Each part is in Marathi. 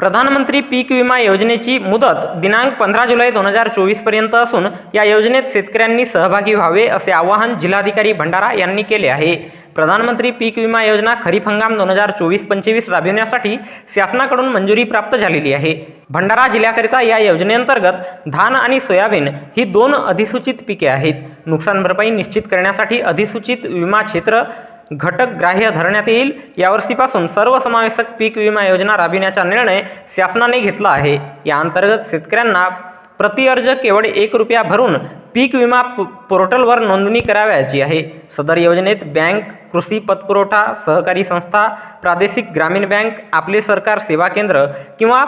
प्रधानमंत्री पीक विमा योजनेची मुदत दिनांक पंधरा जुलै दोन हजार चोवीसपर्यंत असून या योजनेत शेतकऱ्यांनी सहभागी व्हावे असे आवाहन जिल्हाधिकारी भंडारा यांनी केले आहे. प्रधानमंत्री पीक विमा योजना खरीप हंगाम दोन हजार चोवीस पंचवीस राबविण्यासाठी शासनाकडून मंजुरी प्राप्त झालेली आहे. भंडारा जिल्ह्याकरिता या योजनेअंतर्गत धान आणि सोयाबीन ही दोन अधिसूचित पिके आहेत. नुकसान भरपाई निश्चित करण्यासाठी अधिसूचित विमा क्षेत्र घटक ग्राह्य धरण्यात येईल. यावर्षीपासून सर्वसमावेशक पीक विमा योजना राबविण्याचा निर्णय शासनाने घेतला आहे. या अंतर्गत शेतकऱ्यांना प्रति अर्ज केवळ एक रुपया भरून पीक विमा पोर्टलवर नोंदणी करावयाची आहे. सदर योजनेत बँक कृषी पतपुरवठा सहकारी संस्था प्रादेशिक ग्रामीण बँक आपले सरकार सेवा केंद्र किंवा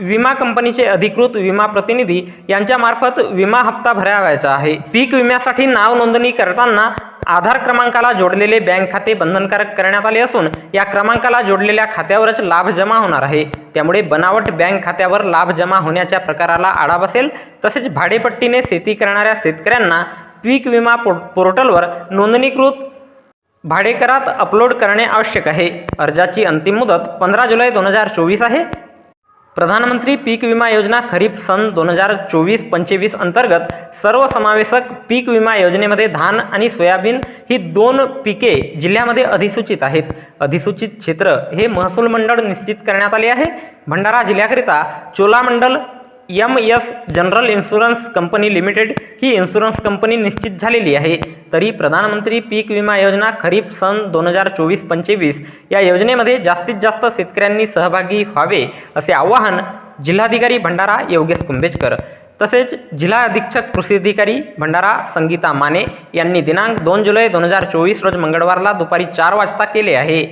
विमा कंपनीचे अधिकृत विमा प्रतिनिधी यांच्यामार्फत विमा हप्ता भरावायचा आहे. पीक विम्यासाठी नाव नोंदणी करताना आधार क्रमांकाला जोडलेले बँक खाते बंधनकारक करण्यात आले असून या क्रमांकाला जोडलेल्या खात्यावरच लाभ जमा होणार आहे. त्यामुळे बनावट बँक खात्यावर लाभ जमा होण्याच्या प्रकाराला आळा बसेल. तसेच भाडेपट्टीने शेती करणाऱ्या शेतकऱ्यांना पीक विमा पो- पोर्टलवर नोंदणीकृत भाडेकरात अपलोड करणे आवश्यक आहे. अर्जाची अंतिम मुदत पंधरा जुलै दोन हजार चोवीस आहे. प्रधानमंत्री पीक विमा योजना खरीप सन दोन हजार चोवीस पंचवीस अंतर्गत सर्वसमावेशक पीक विमा योजनेमध्ये धान आणि सोयाबीन ही दोन पिके जिल्ह्यामध्ये अधिसूचित आहेत. अधिसूचित क्षेत्र हे महसूल मंडळ निश्चित करण्यात आले आहे. Bhandara जिल्ह्याकरिता Cholamandal M S general insurance company limited ही इन्शुरन्स कंपनी निश्चित झालेली आहे. तरी प्रधानमंत्री पीक विमा योजना खरीप सन दोन हजार चोवीस पंचवीस या योजनेमध्ये जास्तीत जास्त शेतकऱ्यांनी सहभागी व्हावे असे आवाहन जिल्हाधिकारी भंडारा योगेश कुंभेजकर तसेच जिल्हा अधीक्षक कृषी अधिकारी भंडारा संगीता माने यांनी दिनांक दोन जुलै दोन हजार चोवीस रोज मंगळवारला दुपारी चार वाजता केले आहे.